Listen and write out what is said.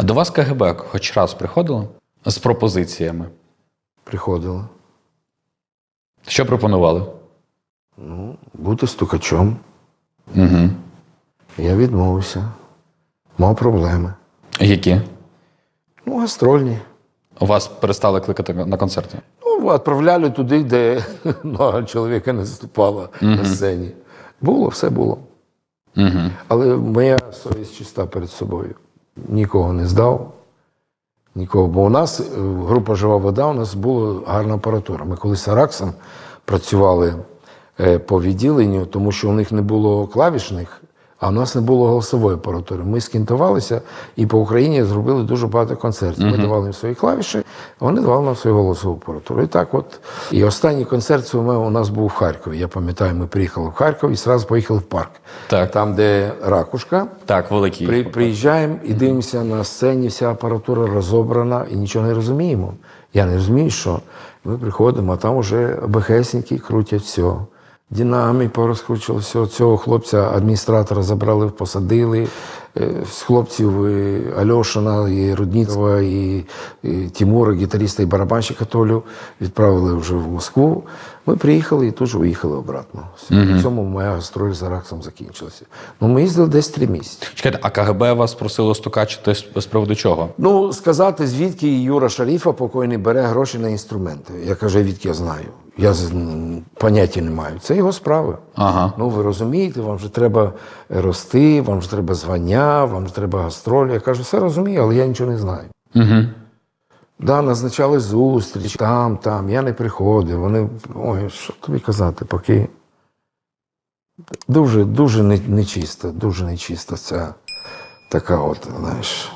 А до вас КГБ хоч раз приходило з пропозиціями? Приходила. Що пропонували? Ну, бути стукачом. Угу. Я відмовився. Мав проблеми. Які? Ну, гастрольні. Вас перестали кликати на концерти? Ну, відправляли туди, де нога чоловіка не заступала на сцені. Було, все було. Угу. Але моя совість чиста перед собою. Нікого не здав, нікого. Бо у нас е, група Жива вода, у нас була гарна апаратура. Ми колись Араксом працювали е, по відділенню, тому що у них не було клавішних, а у нас не було голосової апаратури. Ми скінтувалися і по Україні зробили дуже багато концертів. Ми давали їм свої клавіші, а вони давали нам свою голосову апаратуру. І так от. І останній концерт у нас був в Харкові. Я пам'ятаю, ми приїхали в Харків і одразу поїхали в парк. Так. Там, де ракушка. Так, великий. При, приїжджаємо і дивимося на сцені, вся апаратура розобрана і нічого не розуміємо. Я не розумію, що ми приходимо, а там вже БХСники крутять все. Динамі порозкручували всього Цього хлопця, адміністратора забрали, посадили. Е, З хлопців і Альошина, і Рудніцова, і, і Тимура, гітариста і барабанщика Толю відправили вже в Москву. Ми приїхали і тут же уїхали обратно. В цьому моя гастроль з Араксом закінчилася. Ну, ми їздили десь три місяці. Чекайте, а КГБ вас просило стукачити з, приводу чого? Ну, сказати, звідки Юра Шаріфа покойний бере гроші на інструменти. Я кажу, відки я знаю. Я поняття не маю. Це його справи. Ага. Ну, ви розумієте, вам же треба рости, вам же треба звання, вам же треба гастролі. Я кажу, все розумію, але я нічого не знаю. Угу. Да, назначали зустріч, там, там. Я не приходив. Вони, ой, що тобі казати, поки. Дуже, дуже не- нечиста, дуже нечиста ця така от, знаєш.